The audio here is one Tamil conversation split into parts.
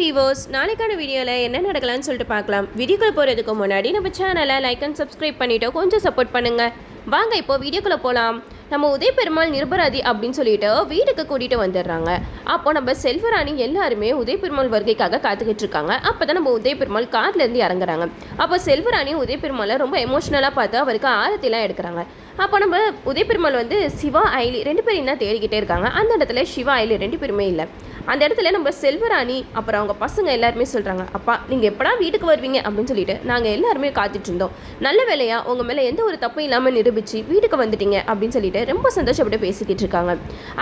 வீவர்ஸ் நாளைக்கான வீடியோவில் என்ன நடக்கலாம்னு சொல்லிட்டு பார்க்கலாம். வீடியோக்குள்ளே போகிறதுக்கு முன்னாடி நம்ம சேனலை லைக் அண்ட் சப்ஸ்கிரைப் பண்ணிவிட்டு கொஞ்சம் சப்போர்ட் பண்ணுங்கள் வாங்க இப்போ வீடியோக்குள்ளே போகலாம் நம்ம உதய பெருமாள் நிரபராதி அப்படின்னு சொல்லிட்டு வீட்டுக்கு கூட்டிகிட்டு வந்துடுறாங்க. அப்போ நம்ம செல்வராணி எல்லாருமே உதய பெருமாள் வருகைக்காக காத்துக்கிட்டு இருக்காங்க. அப்போ தான் நம்ம உதய பெருமாள் கார்லேருந்து இறங்குறாங்க. அப்போ செல்வராணி உதய பெருமாளை ரொம்ப எமோஷ்னலாக பார்த்து அவருக்கு ஆரத்திலாம் எடுக்கிறாங்க. அப்போ நம்ம உதய பெருமாள் வந்து சிவா ஐலி ரெண்டு பேரையும் தான் தேடிக்கிட்டே இருக்காங்க. அந்த இடத்துல சிவா ஐலி ரெண்டு பேருமே இல்லை. அந்த இடத்துல நம்ம செல்வராணி அப்புறம் அவங்க பசங்க எல்லாருமே சொல்கிறாங்க அப்பா நீங்கள் எப்படா வீட்டுக்கு வருவீங்க? அப்படின்னு சொல்லிட்டு நாங்கள் எல்லாருமே காத்துட்டு இருந்தோம். நல்ல வேலையாக உங்கள் மேலே எந்த ஒரு தப்பும் இல்லாமல் நிரூபித்து வீட்டுக்கு வந்துட்டீங்க அப்படின்னு சொல்லிட்டு ரொம்ப சந்தோஷப்பட்டு பேசிக்கிட்டு இருக்காங்க.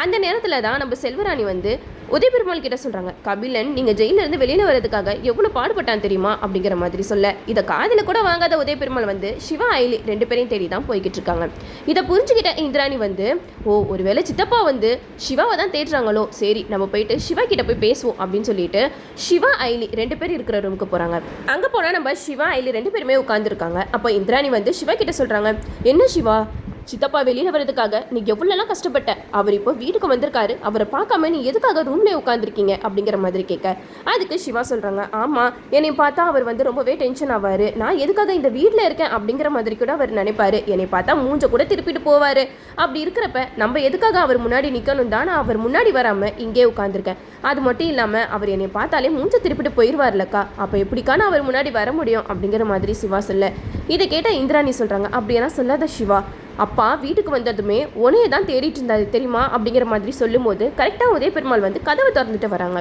அந்த நேரத்தில் தான் நம்ம செல்வராணி வந்து உதய பெருமாள் கிட்ட சொல்கிறாங்க கபிலன் நீங்கள் ஜெயிலிருந்து வெளியில் வரதுக்காக எவ்வளோ பாடுபட்டான் தெரியுமா? அப்படிங்கிற மாதிரி சொல்ல. இதை காதில் கூட வாங்காத உதய பெருமாள் வந்து சிவா ஐலி ரெண்டு பேரையும் தேடி தான் போய்கிட்டு இருக்காங்க. இதை புரிஞ்சுக்கிட்ட இந்திராணி வந்து ஓ ஒருவேளை சித்தப்பா வந்து சிவாவை தான் தேடுறாங்களோ? சரி நம்ம போயிட்டு சிவா கிட்ட போய் பேசுவோம் அப்படின்னு சொல்லிட்டு சிவா ஐலி ரெண்டு பேர் இருக்கிற ரூமுக்கு போகிறாங்க அங்கே போனால் நம்ம சிவா ஐலி ரெண்டு பேருமே உட்காந்துருக்காங்க அப்போ இந்திராணி வந்து சிவா கிட்ட சொல்கிறாங்க என்ன சிவா? சித்தப்பா வெளியில் வர்றதுக்காக நீ எவ்வளோலாம் கஷ்டப்பட்ட? அவர் இப்போ வீட்டுக்கு வந்திருக்காரு. அவரை பார்க்காம நீ எதுக்காக ரூம்லேயே உட்காந்துருக்கீங்க அப்படிங்கிற மாதிரி கேட்க. அதுக்கு சிவா சொல்கிறாங்க ஆமாம் என்னை பார்த்தா அவர் வந்து ரொம்பவே டென்ஷன் ஆவார். நான் எதுக்காக இந்த வீட்டில் இருக்கேன்? அப்படிங்கிற மாதிரி கூட அவர் நினைப்பாரு. என்னை பார்த்தா மூஞ்ச கூட திருப்பிட்டு போவார். அப்படி இருக்கிறப்ப நம்ம எதுக்காக அவர் முன்னாடி நிற்கணும் தான் நான் அவர் முன்னாடி வராமல் இங்கே உட்காந்துருக்கேன் அது மட்டும் இல்லாமல் அவர் என்னை பார்த்தாலே மூஞ்ச திருப்பிட்டு போயிடுவார்லக்கா அப்போ எப்படிக்கான அவர் முன்னாடி வர முடியும்? அப்படிங்கிற மாதிரி சிவா சொல்ல. இதை கேட்டால் இந்திராணி சொல்கிறாங்க அப்படியெல்லாம் சொல்லாத சிவா. அப்பா வீட்டுக்கு வந்ததுமே உனையை தான் தேடிட்டு இருந்தாரு தெரியுமா? அப்படிங்கிற மாதிரி சொல்லும்போது கரெக்டாக உதய பெருமாள் வந்து கதவை திறந்துட்டு வராங்க.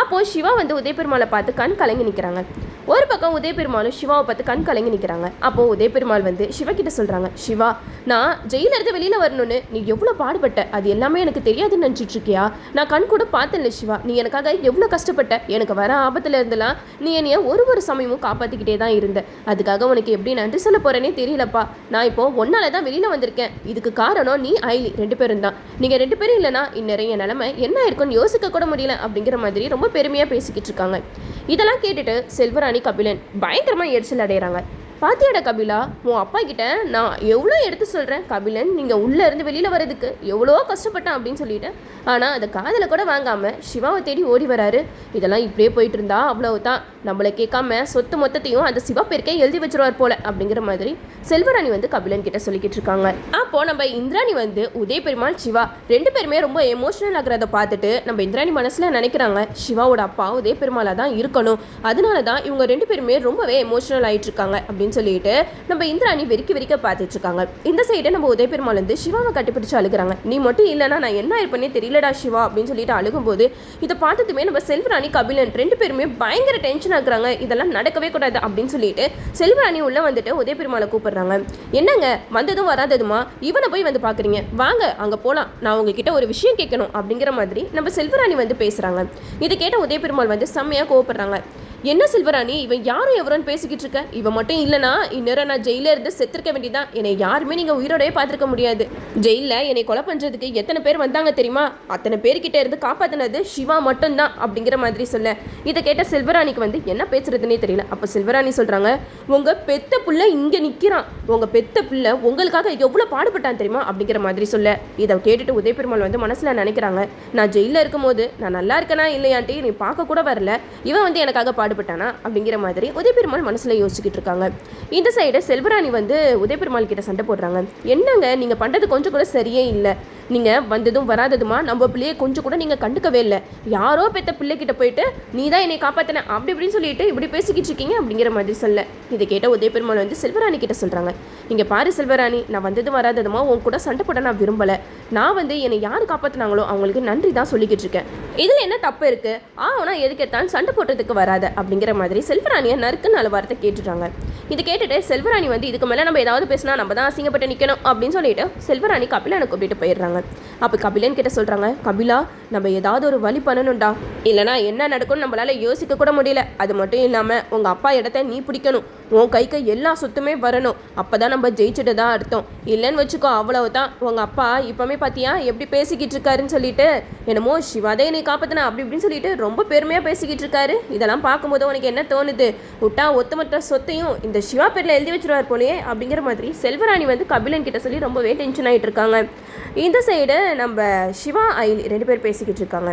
அப்போது சிவா வந்து உதய பெருமாளை பார்த்து கண் கலங்கி நிற்கிறாங்க ஒரு பக்கம் உதய பெருமாளும் சிவாவை பார்த்து கண் கலங்கி நிற்கிறாங்க அப்போது உதய பெருமாள் வந்து சிவா கிட்ட சொல்கிறாங்க சிவா நான் ஜெயில இருந்து வெளியில் வரணும்னு நீ எவ்வளோ பாடுபட்ட? அது எல்லாமே எனக்கு தெரியாதுன்னு நினச்சிட்டு இருக்கியா? நான் கண் கூட பார்த்தேன்ல சிவா. நீ எனக்காக எவ்வளோ கஷ்டப்பட்ட? எனக்கு வர ஆபத்தில் இருந்தெல்லாம் நீ என்னைய ஒரு ஒரு சமயமும் காப்பாற்றிக்கிட்டே தான் இருந்த. அதுக்காக உனக்கு எப்படி நன்றி சொல்ல போகிறேனே தெரியலப்பா. நான் இப்போ ஒன்னால தான் வெளியில் வந்திருக்கேன். இதுக்கு காரணம் நீ ஐலி ரெண்டு பேரும் தான். நீங்கள் ரெண்டு பேரும் இல்லைனா இந்நேரம் என் நிலமை என்ன இருக்குன்னு யோசிக்க கூட முடியல. அப்படிங்கிற மாதிரி ரொம்ப பெருமையாக பேசிக்கிட்டு இருக்காங்க. இதெல்லாம் கேட்டுட்டு செல்வராணி கபிலன் பயங்கரமாக எரிச்சல் அடைகிறாங்க பாத்தியாடா கபிலா உன் அப்பா கிட்ட நான் எவ்வளோ எடுத்து சொல்கிறேன் கபிலன் நீங்கள் உள்ளே இருந்து வெளியில் வர்றதுக்கு எவ்வளோ கஷ்டப்பட்டேன் அப்படின்னு சொல்லிட்டேன் ஆனால் அதை காதில் கூட வாங்காமல் சிவாவை தேடி ஓடி வராரு. இதெல்லாம் இப்படியே போயிட்டு இருந்தா அவ்வளவுதான். நம்மளை கேட்காம சொத்து மொத்தத்தையும் அந்த சிவப்பேருக்கே எழுதி வச்சிருவார் போல அப்படிங்கிற மாதிரி செல்வராணி வந்து கபிலன் கிட்ட சொல்லிக்கிட்டு இருக்காங்க. அப்போ நம்ம இந்திராணி வந்து உதய பெருமாள் சிவா ரெண்டு பேருமே ரொம்ப எமோஷனல் ஆகிறத பார்த்துட்டு நம்ம இந்திராணி மனசில் நினைக்கிறாங்க சிவாவோட அப்பா உதய பெருமாளாக தான் இருக்கணும். அதனால தான் இவங்க ரெண்டு பேருமே ரொம்பவே எமோஷனல் ஆயிட்டு இருக்காங்க அப்படின்னு சொல்லிட்டு நம்ம இந்திராணி வெறிக்க வெறிக்க பார்த்துட்டு இருக்காங்க. இந்த சைடு நம்ம உதய பெருமாள் வந்து சிவாவை கட்டிப்பிடிச்சு அழுகுறாங்க. நீ மட்டும் இல்லைன்னா நான் என்ன இருப்பேனே தெரியலடா சிவா அப்படின்னு சொல்லிட்டு அழுகும்போது இதை பார்த்ததுமே நம்ம செல்வராணி கபிலன் ரெண்டு பேருமே பயங்கர டென்ஷன் ஆகுறாங்க இதெல்லாம் நடக்கவே கூடாது அப்படின்னு சொல்லிட்டு செல்வராணி உள்ள வந்துட்டு உதய பெருமாளை கூப்பிடுறாங்க. என்னங்க வந்ததும் வராததுமா? இவனை போய் வந்து பார்க்குறீங்க வாங்க அங்கே போகலாம் நான் உங்ககிட்ட ஒரு விஷயம் கேட்கணும் அப்படிங்கிற மாதிரி நம்ம செல்வராணி வந்து பேசுகிறாங்க இதை கேட்ட உதய பெருமாள் வந்து செம்மையாக கோவப்படுறாங்க. என்ன செல்வராணி இவன் யாரும் எவரோன்னு பேசிக்கிட்டு இருக்க? இவன் மட்டும் இல்லைனா இந்நேரம் நான் ஜெயிலில் இருந்து செத்துருக்க வேண்டியதான் என்னை யாருமே நீங்கள் உயிரோடய பார்த்துருக்க முடியாது. ஜெயிலில் என்னை கொலை பண்ணுறதுக்கு எத்தனை பேர் வந்தாங்க தெரியுமா? அத்தனை பேர்கிட்ட இருந்து காப்பாற்றினது சிவா மட்டும்தான் அப்படிங்கிற மாதிரி சொல்ல. இதை கேட்ட செல்வராணிக்கு வந்து என்ன பேசுறதுன்னே தெரியல. அப்போ செல்வராணி சொல்கிறாங்க உங்கள் பெத்த புள்ள இங்கே நிற்கிறான் உங்கள் பெத்த பிள்ளை உங்களுக்காக எவ்வளோ பாடுபட்டான் தெரியுமா? அப்படிங்கிற மாதிரி சொல்ல. இதை கேட்டுட்டு உதய பெருமாள் வந்து மனசில் நினைக்கிறாங்க நான் ஜெயிலில் இருக்கும்போது நான் நல்லா இருக்கனா இல்லையான்ட்டு நீ பார்க்க கூட வரல. இவன் வந்து எனக்காக பாடுபட்டானா அப்படிங்கிற மாதிரி உதயபெருமாள் மனசில் யோசிச்சுக்கிட்டு இருக்காங்க. இந்த சைடு செல்வராணி வந்து உதயபெருமாள் கிட்ட சண்டை போடுறாங்க. என்னங்க நீங்கள் பண்ணுறது கொஞ்சம் கூட சரியே இல்லை. நீங்கள் வந்ததும் வராததுமா? நம்ம பிள்ளையை கொஞ்சம் கூட நீங்கள் கண்டுக்கவே இல்லை. யாரோ பெற்ற பிள்ளைகிட்ட போயிட்டு நீ தான் என்னை காப்பாற்றின அப்படி இப்படின்னு சொல்லிட்டு இப்படி பேசிக்கிட்டு இருக்கீங்க அப்படிங்கிற மாதிரி சொல்ல. இதை கேட்ட உதய பெருமாள் வந்து செல்வராணி கிட்ட சொல்கிறாங்க நீங்கள் பாரு செல்வராணி நான் வந்ததும் வராததுமா? உன் கூட சண்டை போட நான் விரும்பலை. நான் வந்து என்னை யார் காப்பாற்றினாங்களோ அவங்களுக்கு நன்றி தான் சொல்லிக்கிட்டு இருக்கேன். இதில் என்ன தப்பு இருக்கு? ஆனா எதுக்கு எடுத்தாலும் சண்டை போடுறதுக்கு வராத. அப்படிங்கிற மாதிரி செல்வராணியை நறுக்கு நாலு வார்த்தை கேட்டுட்டாங்க. இது கேட்டுட்டு செல்வராணி வந்து இதுக்கு மேலே நம்ம ஏதாவது பேசினா நம்ம தான் அசிங்கப்பட்டு நிற்கணும் அப்படின்னு சொல்லிட்டு செல்வராணி கபிலனை கூப்பிட்டு போயிடுறாங்க. அப்போ கபிலன் கிட்ட சொல்கிறாங்க கபிலா நம்ம ஏதாவது ஒரு வழி பண்ணணும்டா. இல்லைனா என்ன நடக்கும்னு நம்மளால யோசிக்க கூட முடியல. அது மட்டும் இல்லாமல் உங்கள் அப்பா இடத்த நீ பிடிக்கணும். உன் கைக்கு எல்லா சொத்துமே வரணும். அப்போ தான் நம்ம ஜெயிச்சுட்டு தான் அர்த்தம். இல்லைன்னு வச்சுக்கோ அவ்வளவுதான். உங்கள் அப்பா இப்போமே பார்த்தியா எப்படி பேசிக்கிட்டு இருக்காருன்னு சொல்லிட்டு என்னமோ சிவாதே நீ காப்பாத்தினா அப்படி இப்படின்னு சொல்லிட்டு ரொம்ப பெருமையாக பேசிக்கிட்டு இருக்காரு. இதெல்லாம் பார்க்கும்போது உனக்கு என்ன தோணுது? விட்டா ஒத்துமொத்த சொத்தையும் இந்த சிவா பேரில் எழுதி வச்சிருவார் போலயே அப்படிங்கிற மாதிரி செல்வராணி வந்து கபிலன் கிட்ட சொல்லி ரொம்பவே டென்ஷன் ஆகிட்டு இருக்காங்க. இந்த சைடு நம்ம சிவா ஐலி ரெண்டு பேர் பேசிக்கிட்டு இருக்காங்க.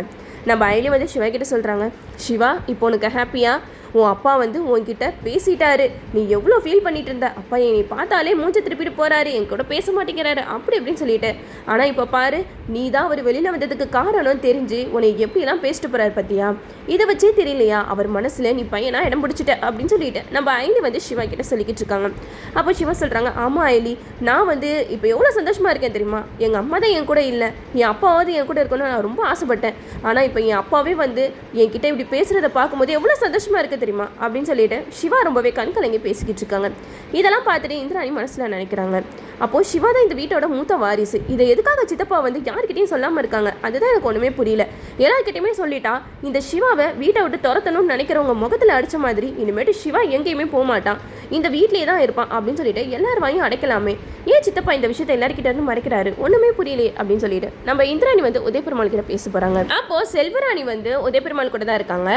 நம்ம அயலி வந்து சிவா கிட்ட சொல்கிறாங்க சிவா இப்போ உனக்கு ஹாப்பியாக உன் அப்பா வந்து உன்கிட்ட பேசிட்டாரு. நீ எவ்வளோ ஃபீல் பண்ணிட்டு இருந்த? அப்பா என்னை பார்த்தாலே மூஞ்ச திருப்பிட்டு போறாரு. என் கூட பேச மாட்டேங்கிறாரு. அப்படி இப்படின்னு சொல்லிட்டு. ஆனால் இப்போ பாரு நீ தான் அவர் வெளியில் வந்ததுக்கு காரணம் தெரிஞ்சு உன்னை எப்படிலாம் பேசிட்டு போறாரு பத்தியா? இதை வச்சே தெரியலையா? அவர் மனசுல நீ பையனா இடம் பிடிச்சிட்ட? அப்படின்னு சொல்லிட்டு நம்ம ஐலி வந்து சிவா கிட்ட சொல்லிக்கிட்டு இருக்காங்க. அப்போ சிவா சொல்றாங்க ஆமா ஐலி நான் வந்து இப்போ எவ்வளோ சந்தோஷமா இருக்கேன் தெரியுமா? எங்கள் அம்மா தான் என் கூட இல்லை. என் அப்பாவாவது என் கூட இருக்கணும்னு நான் ரொம்ப ஆசைப்பட்டேன். ஆனால் இப்போ என் அப்பாவே வந்து என்கிட்ட இப்படி பேசுறத பார்க்கும்போது எவ்வளோ சந்தோஷமா இருக்குது தெரியுமா? அப்படின்னு சொல்லிட்டு சிவா ரொம்பவே கண் கலங்கி பேசிக்கிட்டு இருக்காங்க. இதெல்லாம் பார்த்துட்டு இந்திராணி மனசுல நினைக்கிறாங்க. அப்போது சிவா தான் இந்த வீட்டோட மூத்த வாரிசு. இதை எதுக்காக சித்தப்பா வந்து யார்கிட்டையும் சொல்லாமல் இருக்காங்க? அதுதான் எனக்கு ஒன்றுமே புரியல. எல்லார்கிட்டயுமே சொல்லிட்டா இந்த சிவாவை வீட்டை விட்டு துரத்தணும்னு நினைக்கிறவங்க முகத்தில் அடிச்ச மாதிரி இனிமேட்டு சிவா எங்கேயுமே போகமாட்டான் இந்த வீட்லேயே தான் இருப்பான் அப்படின்னு சொல்லிட்டு எல்லார் வாயும் அடைக்கலாமே. ஏன் சித்தப்பா இந்த விஷயத்தை எல்லார்கிட்ட இருந்து மறைக்கிறாரு? ஒன்றுமே புரியலையே அப்படின்னு சொல்லிட்டு. நம்ம இந்திராணி வந்து உதயபெருமாள் கிட்ட பேச போகிறாங்க அப்போது செல்வராணி வந்து உதயபெருமாள் கூட தான் இருக்காங்க.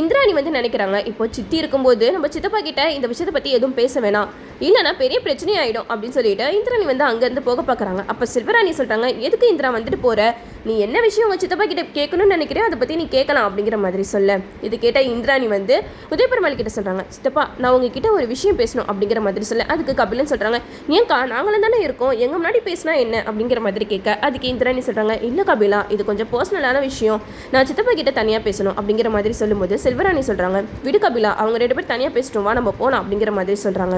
இந்திராணி வந்து நினைக்கிறாங்க இப்போ சித்தி இருக்கும்போது நம்ம சித்தப்பா கிட்ட இந்த விஷயத்தை பற்றி எதுவும் பேச வேணாம். இல்லைன்னா பெரிய பிரச்சனையாயிடும் அப்படின்னு சொல்லிட்டு இந்திராணி வந்து அங்கேருந்து போக பார்க்குறாங்க. அப்போ செல்வராணி சொல்றாங்க எதுக்கு இந்திரா வந்துட்டு போற? நீ என்ன விஷயம் உங்கள் சித்தப்பா கிட்ட கேட்கணும்னு நினைக்கிறேன் அதை பற்றி நீ கேட்கலாம் அப்படிங்கிற மாதிரி சொல்ல. இது கேட்டால் இந்திராணி வந்து உதயபெருமாள் கிட்ட சொல்கிறாங்க சித்தப்பா நான் உங்ககிட்ட ஒரு விஷயம் பேசணும் அப்படிங்கிற மாதிரி சொல்ல. அதுக்கு கபிலன் சொல்கிறாங்க ஏன்க்கா நாங்களும் தானே இருக்கோம் எங்கள் முன்னாடி பேசினா என்ன? அப்படிங்கிற மாதிரி கேட்க. அதுக்கு இந்திராணி சொல்கிறாங்க என்ன கபிலா இது கொஞ்சம் பர்சனலான விஷயம். நான் சித்தப்பா கிட்ட தனியாக பேசணும் அப்படிங்கிற மாதிரி சொல்லும்போது செல்வராணி சொல்கிறாங்க விடு கபிலா அவங்க ரெண்டு பேர் தனியாக பேசிட்டோம் வா நம்ம போகலாம் அப்படிங்கிற மாதிரி சொல்கிறாங்க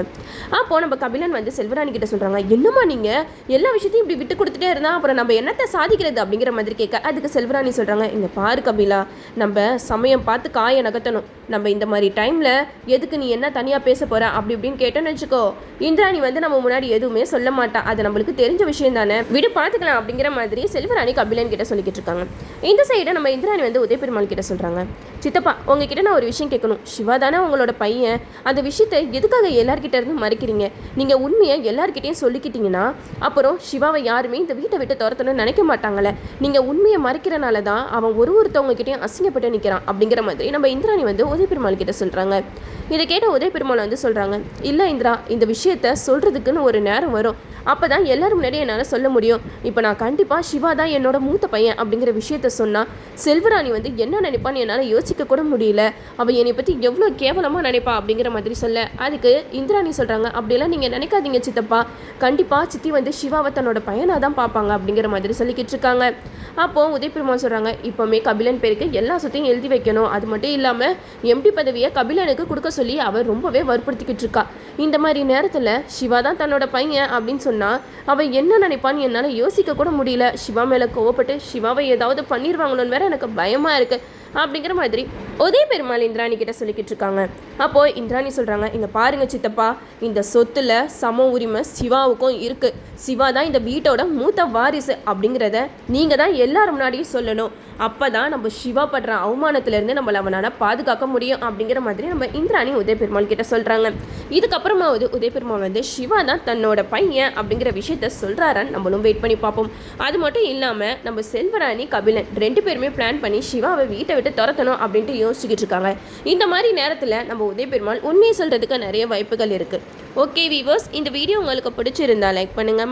அப்போ நம்ம கபிலன் வந்து செல்வராணி கிட்ட சொல்கிறாங்க என்னம்மா நீங்கள் எல்லா விஷயத்தையும் இப்படி விட்டு கொடுத்துட்டே இருந்தால் அப்புறம் நம்ம என்னத்தை சாதிக்கிறது? அப்படிங்கிற மாதிரி கேட்க அதுக்கு செல்வராணி சொல்றாங்க இங்கே பாரு கபிலா நம்ம சமயம் பார்த்து காய நகர்த்தணும். நம்ம இந்த மாதிரி டைம்ல எதுக்கு நீ என்ன தனியாக பேச போகிற அப்படி இப்படின்னு கேட்டோன்னு வச்சுக்கோ. இந்திராணி வந்து நம்ம முன்னாடி எதுவுமே சொல்ல மாட்டா. அது நம்மளுக்கு தெரிஞ்ச விஷயம் தானே. விடு பார்த்துக்கலாம் அப்படிங்கிற மாதிரி செல்வராணி கபிலன் கிட்ட சொல்லிக்கிட்டு இருக்காங்க. இந்த சைடை நம்ம இந்திராணி வந்து உதயபெருமாள் கிட்ட சொல்றாங்க. சித்தப்பா உங்ககிட்ட நான் ஒரு விஷயம் கேட்கணும். சிவா தானே உங்களோட பையன். அந்த விஷயத்தை எதுக்காக எல்லார்கிட்ட இருந்து மறைக்கிறீங்க? நீங்கள் உண்மையை எல்லார்கிட்டையும் சொல்லிக்கிட்டீங்கன்னா அப்புறம் சிவாவை யாருமே இந்த வீட்டை விட்டு துரத்தணும்னு நினைக்க மாட்டாங்களே. நீங்கள் உண்மையை மறைக்கிறனால தான் அவன் ஒரு ஒருத்தவங்க கிட்டேயும் அசிங்கப்பட்டு நிற்கிறான் அப்படிங்கிற மாதிரி நம்ம இந்திராணி வந்து உதயபெருமாள் கிட்ட சொல்கிறாங்க இதை கேட்ட உதயபெருமாள் வந்து சொல்கிறாங்க இல்லை இந்திரா இந்த விஷயத்த சொல்கிறதுக்குன்னு ஒரு நேரம் வரும். அப்போ தான் எல்லோரும் முன்னாடி என்னால் சொல்ல முடியும். இப்போ நான் கண்டிப்பாக சிவா தான் என்னோட மூத்த பையன் அப்படிங்கிற விஷயத்த சொன்னால் செல்வராணி வந்து என்ன நினைப்பான்னு என்னால் யோசிக்க கூட முடியல. அவள் என்னை பற்றி எவ்வளோ கேவலமாக நினைப்பா அப்படிங்கிற மாதிரி சொல்ல அதுக்கு இந்திராணி சொல்கிறாங்க அப்படிலாம் நீங்கள் நினைக்காதீங்க சித்தப்பா. கண்டிப்பாக சித்தி வந்து சிவாவை தன்னோட பையனாக தான் பார்ப்பாங்க அப்படிங்கிற மாதிரி சொல்லிக்கிட்டு இருக்காங்க. அப்போது உதயபெருமான் சொல்கிறாங்க இப்போவுமே கபிலன் பேருக்கு எல்லா சொத்தையும் எழுதி வைக்கணும். அது மட்டும் இல்லாமல் எம்டி பதவியை கபிலனுக்கு கொடுக்க சொல்லி அவர் ரொம்பவே வற்புறுத்திக்கிட்டு இருக்கா. இந்த மாதிரி நேரத்தில் சிவா தான் தன்னோட பையன் அப்படின்னு சொன்னால் அவள் என்ன நினைப்பான்னு என்னால் யோசிக்க கூட முடியல. சிவா மேலே கோவப்பட்டு சிவாவை ஏதாவது பண்ணிடுவாங்களோன்னு வேற எனக்கு பயமாக இருக்குது அப்படிங்கிற மாதிரி உதய பெருமாள் இந்திராணி கிட்ட சொல்லிக்கிட்டு இருக்காங்க. அப்போ இந்திராணி சொல்றாங்க இங்க பாருங்க சித்தப்பா இந்த சொத்துல சம உரிமை சிவாவுக்கும் இருக்கு. சிவா தான் இந்த வீட்டோட மூத்த வாரிசு அப்படிங்கிறத நீங்கள் தான் எல்லாரும் முன்னாடியும் சொல்லணும். அப்போ தான் நம்ம சிவா படுற அவமானத்திலேருந்து நம்மளை அவனால் பாதுகாக்க முடியும் அப்படிங்கிற மாதிரி நம்ம இந்திராணி உதய பெருமாள் கிட்ட சொல்கிறாங்க இதுக்கப்புறமா வந்து உதய பெருமாள் வந்து சிவா தான் தன்னோட பையன் அப்படிங்கிற விஷயத்த சொல்கிறாரான்னு நம்மளும் வெயிட் பண்ணி பார்ப்போம். அது மட்டும் இல்லாமல் நம்ம செல்வராணி கபிலன் ரெண்டு பேருமே பிளான் பண்ணி சிவாவை வீட்டை விட்டு துரத்தணும் அப்படின்ட்டு யோசிச்சுக்கிட்டு இருக்காங்க. இந்த மாதிரி நேரத்தில் நம்ம உதய பெருமாள் உண்மையை சொல்கிறதுக்கு நிறைய வாய்ப்புகள் இருக்குது ஓகே வீவர்ஸ் இந்த வீடியோ உங்களுக்கு பிடிச்சிருந்தா லைக் பண்ணுங்கள்